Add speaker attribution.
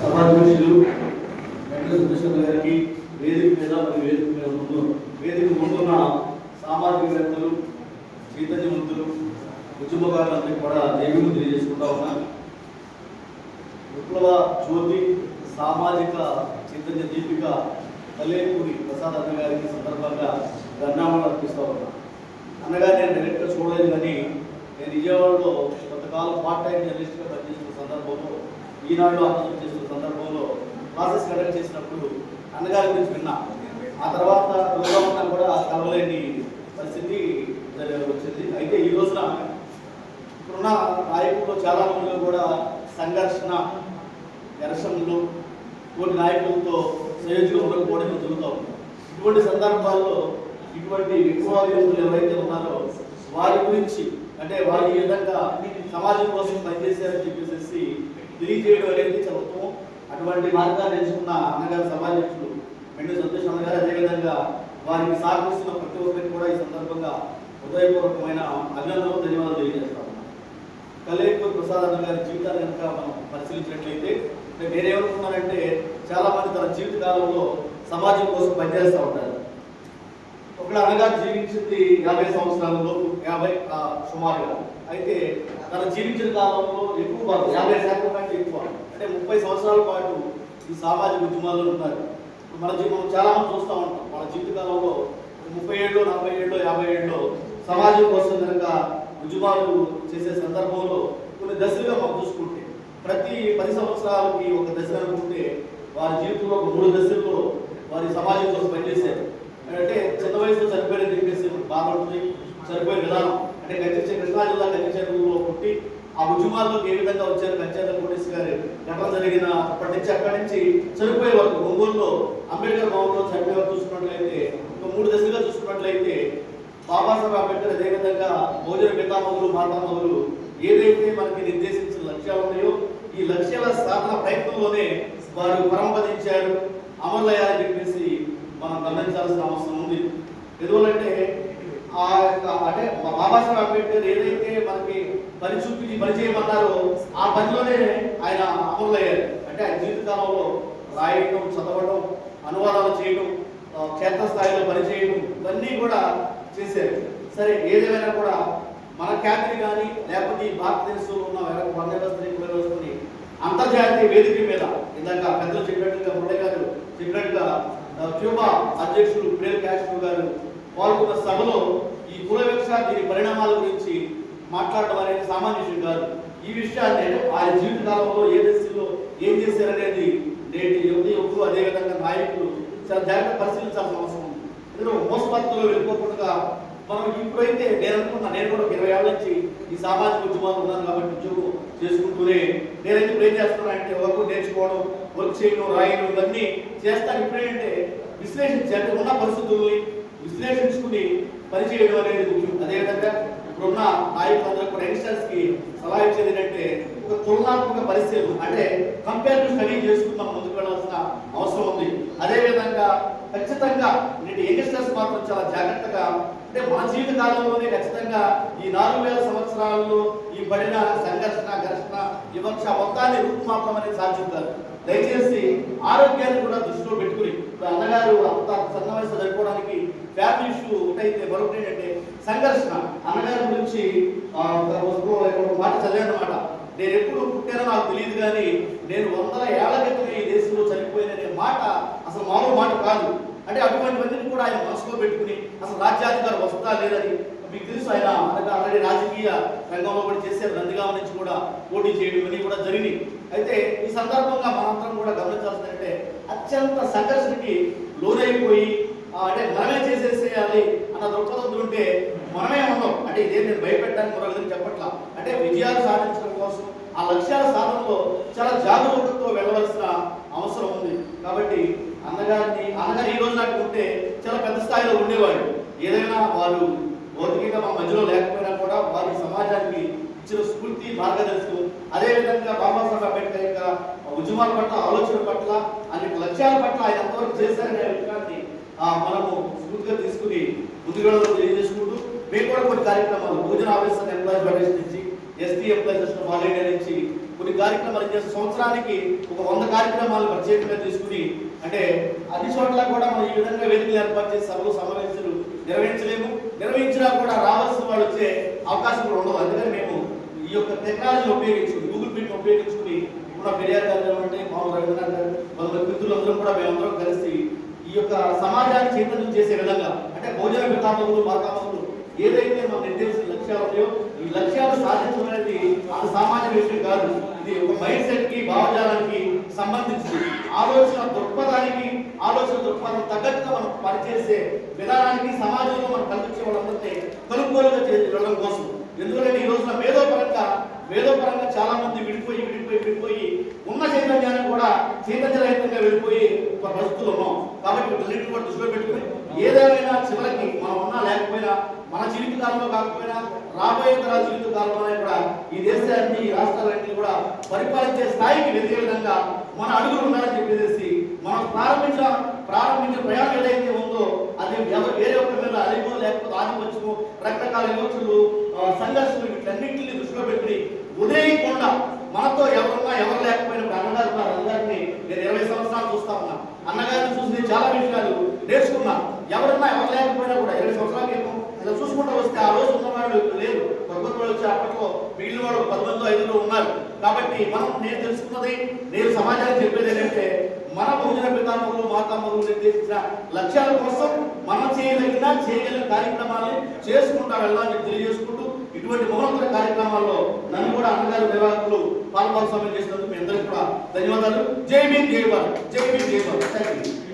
Speaker 1: సమాజమనుషులు వెంకట సురేశ్వర గారికి వేదిక మీద మరియు వేదిక మీద ముందు వేదిక ముందున్న సామాజికవేత్తలు చైతన్యవంతులు ఉద్యమకారులందరికీ కూడా దేవుని తెలియజేసుకుంటా ఉన్నాను విప్లవ జ్యోతి సామాజిక చైతన్య దీపిక కల్లేపూరి ప్రసాద్ అన్న గారికి సందర్భంగా ధన్యవాదాలు అర్పిస్తూ ఉన్నా. అన్నగారు నేను డైరెక్ట్గా చూడలేదు కానీ నేను విజయవాడలో కొంతకాలం పార్ట్ టైం జర్నలిస్ట్గా పనిచేస్తున్న సందర్భంలో ఈనాడు ఆందోళన చేస్తున్న సందర్భంలో ప్రాసెస్ కండక్ట్ చేసినప్పుడు అన్నగారి గురించి విన్నా. ఆ తర్వాత లోకమంతా కూడా కలవలేని పరిస్థితి వచ్చింది. అయితే ఈ రోజున ఇప్పుడున్న నాయకుల్లో చాలా మందిలో కూడా సంఘర్షణ నిరసనలు కొన్ని నాయకులతో సయోధ్యగా ఉండకపోవడం జరుగుతూ ఉంది. ఇటువంటి సందర్భాల్లో ఇటువంటి విప్లవాయులు ఎవరైతే ఉన్నారో వారి గురించి అంటే వారు ఈ విధంగా సమాజం కోసం పనిచేశారని చెప్పేసి తెలియజేయడం అనేది చాలా అటువంటి మార్గాన్ని ఎంచుకున్న అన్నగారు సమాజకులు మెండు సంతోష్ అన్నగారు అదేవిధంగా వారికి సహకరిస్తున్న ప్రతి ఒక్కరికి కూడా ఈ సందర్భంగా హృదయపూర్వకమైన అభినందనలు ధన్యవాదాలు తెలియజేస్తాను కలేపూర్ ప్రసాద్ అన్న గారి జీవితాన్ని కనుక మనం పరిశీలించినట్లయితే నేనేమనుకున్నానంటే చాలా మంది తన జీవిత కాలంలో సమాజం కోసం పనిచేస్తూ ఉంటారు. ఒకడు అన్నగారు జీవించింది యాభై సంవత్సరాల లోపు యాభై ఆ, సుమారుగా. అయితే తన జీవించిన కాలంలో ఎక్కువ భాగం యాభై శాతం కంటే ఎక్కువ అంటే ముప్పై సంవత్సరాల పాటు ఈ సామాజిక ఉద్యమాల్లో ఉన్నారు. మన జీవితం చాలా మంది చూస్తూ ఉంటాం. మన జీవితకాలంలో ముప్పై ఏళ్ళు నలభై ఏళ్ళు యాభై ఏళ్ళు సమాజం కోసం కనుక ఉద్యమాలు చేసే సందర్భంలో కొన్ని దశలుగా మనం చూసుకుంటే ప్రతి పది సంవత్సరాలకి ఒక దశ అనుకుంటే వారి జీవితంలో ఒక మూడు దశల్లో వారి సమాజం కోసం పనిచేశారు. అంటే చిన్న వయసులో చనిపోయారని చెప్పేసి బాధ ఉంటుంది. చనిపోయిన విధానం అంటే గచ్చి కృష్ణా జిల్లా గచ్చిచెరువులో పుట్టి ఆ ఉద్యమాల్లోకి ఏ విధంగా వచ్చారు గచ్చేర్ల కోటేశ్వర గారి ఘటన జరిగిన అప్పటి నుంచి అక్కడి నుంచి చనిపోయే వరకు ఒంగోలులో అంబేద్కర్ భవన్లో చనిపోయే వరకు చూసుకున్నట్లయితే ఒక మూడు దశలుగా చూసుకున్నట్లయితే బాబాసాహెబ్ అంబేద్కర్ అదేవిధంగా భోజన పితామహులు మాతామహులు ఏదైతే మనకి నిర్దేశించిన లక్ష్యాలు ఉన్నాయో ఈ లక్ష్యాల సాధన ప్రయత్నంలోనే వారు పరంపదించారు. అమలయ్యారని చెప్పేసి మనం గమనించాల్సిన అవసరం ఉంది. ఎందువల్లంటే ఆ యొక్క అంటే బాబాసాహెబ్ అంబేద్కర్ ఏదైతే మనకి పని చూపించి పని చేయమన్నారో ఆ పనిలోనే ఆయన అమరులయ్యారు. అంటే ఆయన జీవితకాలంలో రాయడం చదవడం అనువాదాలు చేయడం క్షేత్ర క్షేత్రస్థాయిలో పనిచేయడం ఇవన్నీ కూడా చేశారు. సరే ఏదేమైనా కూడా మన ఖ్యాతిని కానీ లేకపోతే ఈ భారతదేశంలో ఉన్న వేరే వర్ణ వ్యవస్థని కుల వ్యవస్థని అంతర్జాతీయ వేదిక మీద ఇందాక పెద్దలు చెప్పినట్టుగా ఉండే గారు చెప్పినట్టుగా క్యూబా అధ్యక్షుడు ప్రేల్ క్యాస్ట్రో గారు పాల్గొన్న సభలో ఈ కుల దీని పరిణామాల గురించి మాట్లాడడం అనేది సామాన్య విషయం కాదు. ఈ విషయాన్ని ఆయన జీవితకాలంలో ఏ దశలో ఏం చేశారనేది నేటి యువతి యువకులు అదేవిధంగా నాయకులు చాలా జాగ్రత్త పరిశీలించాల్సిన అవసరం ఉంది. ఎందుకంటే మోసపత్తులో వెళ్ళిపోకుండా మనం ఇప్పుడైతే నేను అనుకున్నా నేను కూడా ఇరవై ఏళ్ళ నుంచి ఈ సామాజిక ఉద్యమాలు ఉన్నాను కాబట్టి ఉద్యోగం చేసుకుంటూనే నేనైతే ఇప్పుడు ఏం చేస్తున్నా అంటే వర్క్ నేర్చుకోవడం వర్క్ చేయడం రాయడం ఇవన్నీ చేస్తాను. ఇప్పుడేంటే విశ్లేషించి అంటే ఉన్న పరిస్థితుల్ని విశ్లేషించుకుని పనిచేయడం అనేది ముఖ్యం. అదేవిధంగా ఇప్పుడున్న నాయకులందరూ కూడా యంగ్స్టర్స్కి సలహా ఇచ్చేది ఏంటంటే ఒక తులనాత్మక పరిశీలన అంటే కంపేర్ స్టడీ చేసుకుని మనం ముందుకు వెళ్ళాల్సిన అవసరం ఉంది. అదేవిధంగా ఖచ్చితంగా నేటి యంగ్స్టర్స్ మాత్రం చాలా జాగ్రత్తగా అంటే మన జీవిత కాలంలోనే ఖచ్చితంగా ఈ నాలుగు వేల సంవత్సరాల్లో ఈ పడిన సంఘర్షణ ఘర్షణ వివక్ష మొత్తాన్ని రూపుమాపడం అనేది దయచేసి ఆరోగ్యాన్ని కూడా దృష్టిలో పెట్టుకుని అన్నగారు అంత సమస్య వయసు సరిపోవడానికి ఫ్యామిలీ ఇష్యూ ఒకటైతే మరొకటి ఏంటంటే సంఘర్షణ. అన్నగారి గురించి మాట చదివాను నేను ఎప్పుడు పుట్టానో నాకు తెలియదు కానీ నేను వందల ఏళ్ళ క్రితం ఈ దేశంలో చనిపోయిననే మాట అసలు మామూలు మాట కాదు. అంటే అటువంటివన్నీ కూడా ఆయన మనసులో పెట్టుకుని అసలు రాజ్యాధికారం వస్తుందా లేదని మీకు తెలుసు ఆయన ఆల్రెడీ రాజకీయ రంగంలో కూడా చేశారు. నందిగామ నుంచి కూడా పోటీ చేయడం ఇవన్నీ కూడా జరిగినాయి. అయితే ఈ సందర్భంగా మనంతరం కూడా గమనించాల్సిందంటే అత్యంత సంఘర్షణకి లోనైపోయి అంటే మనమే చేసేసేయాలి అన్న దృక్పథం ఉంటే మనమే ఉన్నాం. అంటే ఇదే నేను భయపెట్టడానికి మరొక చెప్పట్లా. అంటే విజయాలు సాధించడం కోసం ఆ లక్ష్యాల సాధనలో చాలా జాగరూకతతో వెళ్ళవలసిన అవసరం ఉంది. కాబట్టి అన్నగారిని అన్నగారు ఈ రోజు నాకు ఉంటే చాలా పెద్ద స్థాయిలో ఉండేవాడు ఏదైనా వారు భౌతికంగా మా మధ్యలో లేకపోయినా కూడా వారి సమాజానికి ఇచ్చిన స్ఫూర్తి మార్గదర్శకం అదేవిధంగా బాబాసాహెబ్ అంబేద్కర్ యొక్క ఉద్యమాల పట్ల ఆలోచన పట్ల అనేక లక్ష్యాల పట్ల ఆయన ఎంతవరకు చేశారనే విషయాన్ని మనము స్ఫూర్తిగా తీసుకుని ముందుకు తెలియజేసుకుంటూ మేము కూడా కొన్ని కార్యక్రమాలు భోజన ఆఫీసర్ ఎంప్లాయీస్ ఫెడరేషన్ నుంచి ఎస్టీ ఎంప్లాయీస్ ఆల్ నుంచి కొన్ని కార్యక్రమాలు చేసే సంవత్సరానికి ఒక వంద కార్యక్రమాలు ప్రత్యేకంగా తీసుకుని అంటే అన్ని చోట్ల కూడా మనం ఈ విధంగా వేదికలు ఏర్పాటు చేసి సభలు సమావేశాలు నిర్వహించలేము. నిర్వహించినా కూడా రావాల్సిన వాళ్ళు వచ్చే అవకాశం కూడా ఉండదు. అందుకని మేము ఈ యొక్క టెక్నాలజీని ఉపయోగించుకుని గూగుల్ మీట్ ఉపయోగించుకుని ఇప్పుడు పెరియార్ గారు అంటే మామూలు రవీంద్రనాథ్ గారు మన మిత్రులందరం కూడా మేమందరం కలిసి ఈ యొక్క సమాజాన్ని చైతన్యం చేసే విధంగా అంటే భోజన విధానములు మార్గాములు ఏదైతే మన నిర్దేశించిన లక్ష్యాలు ఉన్నాయో ఈ లక్ష్యాలు సాధించడం అనేది అది సామాన్య విషయం కాదు. ఇది ఒక మైండ్ సెట్కి భావజాలానికి సంబంధించి ఆలోచన దృక్పథానికి ఆలోచన దృక్పథం తగ్గట్టుగా మనం పనిచేసే విధానానికి సమాజంలో మనం కల్పించే వాళ్ళందరినీ కలుపుకోలుగా చేయడం కోసం. ఎందుకంటే ఈ రోజున మేధోపరంగా మేధోపరంగా చాలా మంది విడిపోయి విడిపోయి విడిపోయి ఉన్న చైతన్యాన్ని కూడా చైతన్యరహితంగా వెళ్ళిపోయి ఒక పరిస్థితులు ఉన్నాం. కాబట్టి వీటన్నిటిని కూడా దృష్టిలో పెట్టుకుని ఏదేమైనా చివరికి మనం ఉన్నా లేకపోయినా మన జీవిత కాలంలో కాకపోయినా రాబోయే తరాల జీవితకాలంలోనే కూడా ఈ దేశాన్ని ఈ రాష్ట్రాలన్నీ కూడా పరిపాలించే స్థాయికి వెదిగే విధంగా మన అడుగులు ఉండాలని చెప్పేసి మనం ప్రారంభించిన ప్రారంభించిన ప్రయాణం ఏదైతే ఉందో అది ఎవరు వేరే ఒక మీద అలిమో లేకపోతే ఆధిపత్యము రకరకాల విమర్శలు ఆ, సంఘర్షణలు వీటన్నింటినీ దృష్టిలో పెట్టుకుని ఉదయకుండా మనతో ఎవరున్నా ఎవరు లేకపోతే ఇప్పుడు అన్నగారు ఉన్నారు అన్నగారిని నేను ఇరవై సంవత్సరాలు చూస్తా ఉన్నా అన్నగారిని చూసి నేను చాలా విషయాలు నేర్చుకున్నా. ఎవరన్నా ఎవరు లేకపోయినా కూడా ఇరవై సంవత్సరాల క్రితం ఇలా చూసుకుంటూ వస్తే ఆ రోజు ఉన్నవాళ్ళు లేరు. కొత్త వాళ్ళు వచ్చి అప్పట్లో మిగిలిన వాళ్ళు పది ఐదులో ఉన్నారు. కాబట్టి మనం నేను తెలుసుకున్నది నేను సమాజానికి చెప్పేది ఏంటంటే మన భోజన పితామహులు మాతామహులు నిర్దేశించిన లక్ష్యాల కోసం మనం చేయగలిగిన చేయగలిగిన కార్యక్రమాలను చేసుకుంటా వెళ్ళాలని తెలియజేసుకుంటూ ఇటువంటి మౌనతర కార్యక్రమాల్లో నన్ను కూడా అన్నగారు నిర్వాహకులు పాల్పాల్ సమయం చేసినందుకు మీ అందరికీ కూడా ధన్యవాదాలు. జై భీమ్ జై భారత్. జై భీమ్ జై భారత్. Thank you